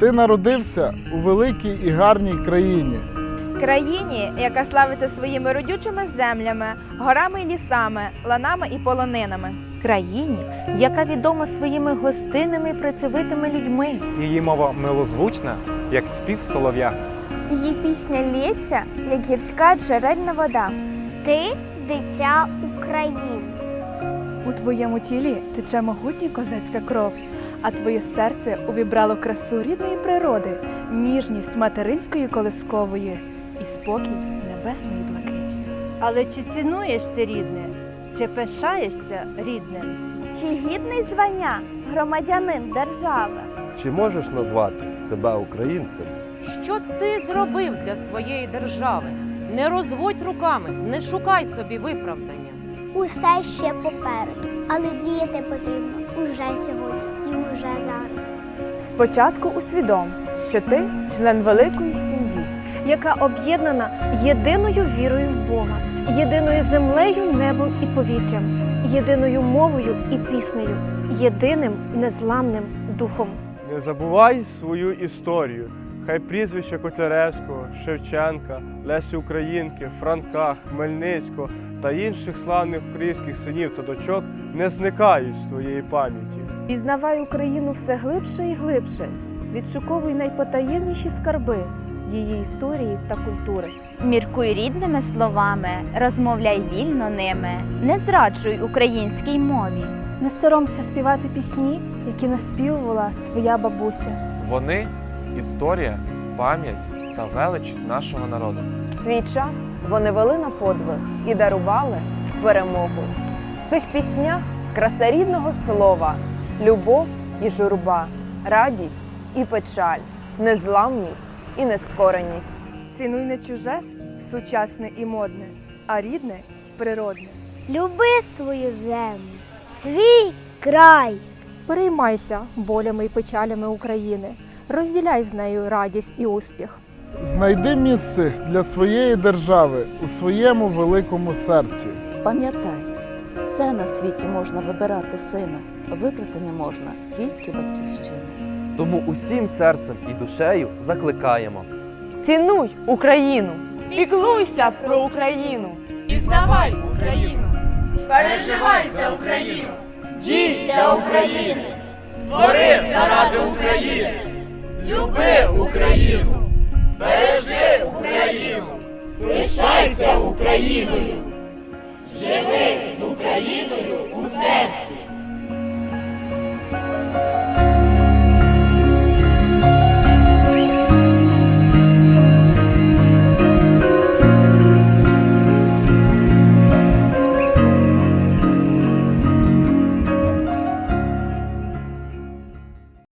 Ти народився у великій і гарній країні. Країні, яка славиться своїми родючими землями, горами і лісами, ланами і полонинами. країні, яка відома своїми гостинними і працьовитими людьми. Її мова милозвучна, як спів солов'я. Її пісня лється, як гірська джерельна вода. Ти дитя України. У твоєму тілі тече могутня козацька кров, а твоє серце увібрало красу рідної природи, ніжність материнської колискової і спокій небесної блакиті. Але чи цінуєш ти рідне? Чи пишаєшся рідним? Чи гідний звання громадянин держави? Чи можеш назвати себе українцем? Що ти зробив для своєї держави? Не розводь руками, не шукай собі виправдання. Усе ще попереду, але діяти потрібно уже сьогодні і уже зараз. Спочатку усвідом, що ти член великої сім'ї. яка об'єднана єдиною вірою в Бога, єдиною землею, небом і повітрям, єдиною мовою і піснею, єдиним незламним духом. Не забувай свою історію. Хай прізвища Котляревського, Шевченка, Лесі Українки, Франка, Хмельницького та інших славних українських синів та дочок не зникають з твоєї пам'яті. Пізнавай Україну все глибше і глибше. Відшуковуй найпотаємніші скарби її історії та культури. Міркуй рідними словами, розмовляй вільно ними, не зраджуй українській мові. Не соромся співати пісні, які наспівувала твоя бабуся. Вони історія, пам'ять та велич нашого народу. В свій час вони вели на подвиг і дарували перемогу. В цих піснях краса рідного слова, любов і журба, радість і печаль, незламність і нескореність. Цінуй не чуже, сучасне і модне, а рідне й природне. Люби свою землю, свій край. Переймайся болями і печалями України, розділяй з нею радість і успіх. Знайди місце для своєї держави у своєму великому серці. Пам'ятай, все на світі можна вибирати сину, вибрати не можна тільки батьківщину. Тому усім серцем і душею закликаємо. Цінуй Україну! Піклуйся про Україну! Пізнавай Україну! Переживай за Україну! Дій для України! Твори заради України! Люби Україну! Бережи Україну! Пишайся Україною!